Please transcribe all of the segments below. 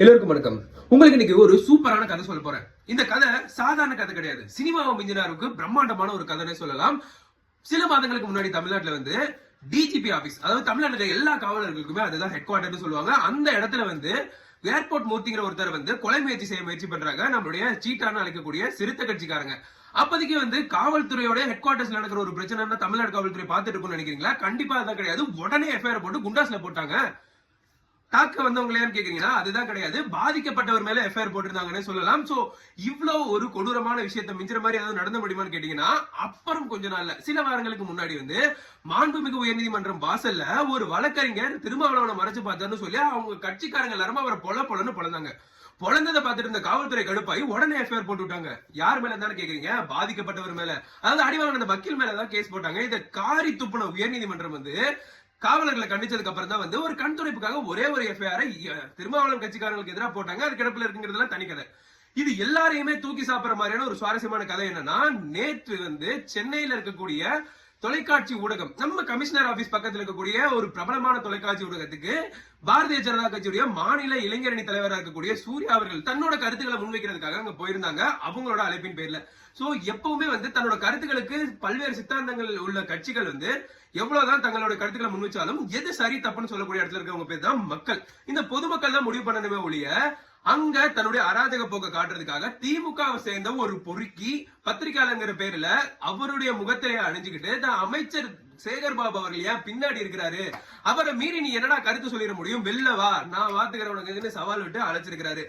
எல்லோருக்கும் வணக்கம். உங்களுக்கு இன்னைக்கு ஒரு சூப்பரான கதை சொல்ல போறேன். இந்த கதை சாதாரண கதை கிடையாது. சினிமாவை மிஞ்சினாருக்கு பிரம்மாண்டமான ஒரு கதைனே சொல்லலாம். சில மாதங்களுக்கு முன்னாடி தமிழ்நாட்டுல வந்து டிஜிபி ஆபீஸ் அதாவது தமிழ்நாட்டில் எல்லா காவலர்களுக்குமே அதுதான் ஹெட் குவார்டர்னு சொல்லுவாங்க. அந்த இடத்துல வந்து ஏர்போர்ட் மூர்த்திங்கிற ஒருத்தர் வந்து கொலை முயற்சி செய்ய முயற்சி பண்றாங்க. நம்மளுடைய சீட்டான்னு அழைக்கக்கூடிய சிறுத்தை கட்சிக்காரங்க. அப்போதைக்கு வந்து காவல்துறையோட ஹெட் குவார்டர்ஸ்ல நடக்கிற ஒரு பிரச்சனை தமிழ்நாடு காவல்துறை பார்த்துட்டு இருக்கும்னு நினைக்கிறீங்களா? கண்டிப்பா அதான் கிடையாது. உடனே எஃப்ஐஆர் போட்டு குண்டாஸ்ல போட்டாங்க. தாக்க வந்தவங்களேன்னு கேக்குறீங்கன்னா அதுதான் கிடையாது. பாதிக்கப்பட்டவர் மேல எஃப்ஐஆர் போட்டிருந்தாங்கன்னு சொல்லலாம். சோ இவ்வளவு ஒரு கொடூரமான விஷயத்தை மிஞ்சுற மாதிரி ஏதாவது நடந்த முடியுமான்னு கேட்டீங்கன்னா அப்புறம் கொஞ்ச நாள்ல சில வாரங்களுக்கு முன்னாடி வந்து மாண்புமிகு உயர்நீதிமன்றம் வாசல்ல ஒரு வழக்கறிஞர் திருமாவளவனை மறைச்சு பார்த்தாருன்னு சொல்லி அவங்க கட்சிக்காரங்க எல்லாரும் அவரை பொல பொலன்னு பொழந்தாங்க பொழந்ததை பார்த்துட்டு இருந்த காவல்துறை கடுப்பாயி உடனே எஃப்ஐஆர் போட்டு விட்டாங்க. யார் மேல தானே கேக்குறீங்க? பாதிக்கப்பட்டவர் மேல. அதாவது அடிவாங்க அந்த வக்கீல் மேல தான் கேஸ் போட்டாங்க. இதை காரி துப்புன உயர்நீதிமன்றம் வந்து காவலர்களை கண்டிச்சதுக்கு அப்புறம் தான் வந்து ஒரு கண் துடைப்புக்காக ஒரே ஒரு எஃப்ஐஆர் திருமாவளவன் கட்சிக்காரங்களுக்கு எதிராக போட்டாங்க. அது கிடப்பில் இருக்குங்கிறதுலாம் தனி கதை. இது எல்லாரையுமே தூக்கி சாப்பிடுற மாதிரியான ஒரு சுவாரஸ்யமான கதை என்னன்னா நேற்று வந்து சென்னையில இருக்கக்கூடிய தொலைக்காட்சி ஊடகம். நம்ம கமிஷனர் ஆபீஸ் பக்கத்தில் இருக்கக்கூடிய ஒரு பிரபலமான தொலைக்காட்சி ஊடகத்துக்கு பாரதிய ஜனதா கட்சியுடைய மாநில இளைஞரணி தலைவராக இருக்கக்கூடிய சூர்யா அவர்கள் தன்னோட கருத்துக்களை முன்வைக்கிறதுக்காக அங்க போயிருந்தாங்க. அவங்களோட அழைப்பின் பேர்ல. சோ எப்பவுமே வந்து தன்னோட கருத்துக்களுக்கு பல்வேறு சித்தாந்தங்கள் உள்ள கட்சிகள் வந்து எவ்வளவுதான் தங்களோட கருத்துக்களை முன்வச்சாலும் எது சரி தப்புன்னு சொல்லக்கூடிய இடத்துல இருக்கவங்க பேர் தான் மக்கள். இந்த பொதுமக்கள் தான் முடிவு பண்ணணுமே ஒழிய அங்க தன்னுடைய அராஜக போக்க காட்டுறதுக்காக திமுகவை சேர்ந்த ஒரு பொறுக்கி பத்திரிகையாளங்கிற பேர்ல அவருடைய முகத்திலே அணிஞ்சுக்கிட்டு தான் அமைச்சர் சேகர் பாபு அவர்கள் ஏன் பின்னாடி இருக்கிறாரு? அவரை மீறி நீ என்னடா கருத்து சொல்லிட முடியும்? வெளில வா. நான் வாத்துக்கிறவனுக்கு சவால் விட்டு அழைச்சிருக்கிறாரு.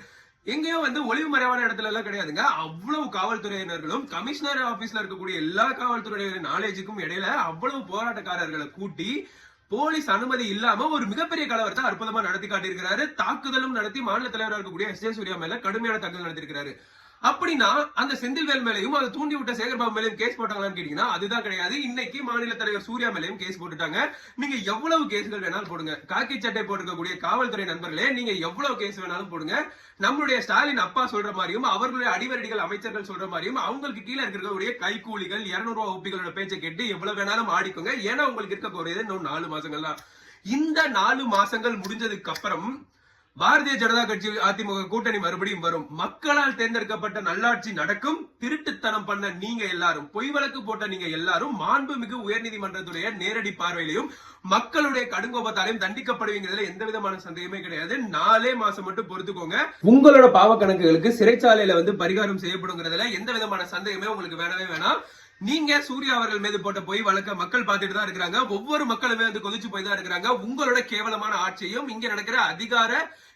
எங்கேயும் வந்து ஒளிவு மறைவான இடத்துல எல்லாம் கிடையாதுங்க. அவ்வளவு காவல்துறையினர்களும் கமிஷனர் ஆபீஸ்ல இருக்கக்கூடிய எல்லா காவல்துறையினரின் நாலேஜுக்கும் இடையில அவ்வளவு போராட்டக்காரர்களை கூட்டி போலீஸ் அனுமதி இல்லாம ஒரு மிகப்பெரிய கலவரத்தை அற்புதமா நடத்தி காட்டியிருக்கிறாரு. தாக்குதலும் நடத்தி மாநில தலைவராக இருக்கக்கூடிய எஸ் ஜே சூர்யா மேல கடுமையான தாக்குதல் நடத்திருக்கிறாரு அப்படின்னா அந்த செந்தில்வேல் மேலையும் அதை தூண்டி விட்ட சேகர்பாபு மேலையும் கேஸ் போட்டாங்களான்னு கேட்டீங்கன்னா அதுதான் கிடையாது. இன்னைக்கு மாநில தலைவர் சூர்யா மேலையும் கேஸ் போட்டுட்டாங்க. நீங்க எவ்வளவு கேஸ்கள் வேணாலும் போடுங்க. காக்கி சட்டை போட்டிருக்கக்கூடிய காவல்துறை நண்பர்களே நீங்க எவ்வளவு கேஸ் வேணாலும் போடுங்க. நம்மளுடைய ஸ்டாலின் அப்பா சொல்ற மாதிரியும் அவர்களுடைய அடிவரடிகள் அமைச்சர்கள் சொல்ற மாதிரியும் அவங்களுக்கு கீழே இருக்கக்கூடிய கைக்கூலிகள் இருநூறு ரூபா ஒப்பிகளோட பேச்சை கேட்டு எவ்வளவு வேணாலும் ஆடிக்கோங்க. ஏன்னா உங்களுக்கு இருக்கக்கூடியது இன்னும் நாலு மாசங்கள் தான். இந்த நாலு மாசங்கள் முடிஞ்சதுக்கு அப்புறம் பாரதிய ஜனதா கட்சி அதிமுக கூட்டணி மறுபடியும் வரும். மக்களால் தேர்ந்தெடுக்கப்பட்ட நல்லாட்சி நடக்கும். திருட்டுத்தனம் பண்ண நீங்க எல்லாரும் பொய் வழக்கு போட்ட நீங்க எல்லாரும் மாண்புமிகு உயர்நீதிமன்றத்துடைய நேரடி பார்வையிலையும் மக்களுடைய கடுங்கோபத்தாலையும் தண்டிக்கப்படுவீங்கிறதுல எந்த விதமான சந்தேகமே கிடையாது. நாலே மாசம் மட்டும் பொறுத்துக்கோங்க. உங்களோட பாவ கணக்குகளுக்கு சிறைச்சாலையில வந்து பரிகாரம் செய்யப்படுங்கிறதுல எந்த விதமான சந்தேகமே உங்களுக்கு வேணவே வேணாம். நீங்க சூர்யா அவர்கள் மீது போட்ட போய் வழக்க மக்கள் பார்த்துட்டு தான் இருக்கிறாங்க. ஒவ்வொரு மக்களுமே வந்து கொதிச்சு போய் தான் இருக்கிறாங்க. உங்களோட கேவலமான ஆட்சியும் இங்க நடக்கிற அதிகார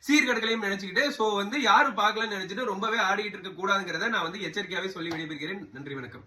சீர்கேடுகளையும் நினைச்சுக்கிட்டு சோ வந்து யாரும் பார்க்கலன்னு நினைச்சிட்டு ரொம்பவே ஆடிட்டு இருக்க கூடாதுங்கிறத நான் வந்து எச்சரிக்கையாவே சொல்லி விடைபெறுகிறேன். நன்றி வணக்கம்.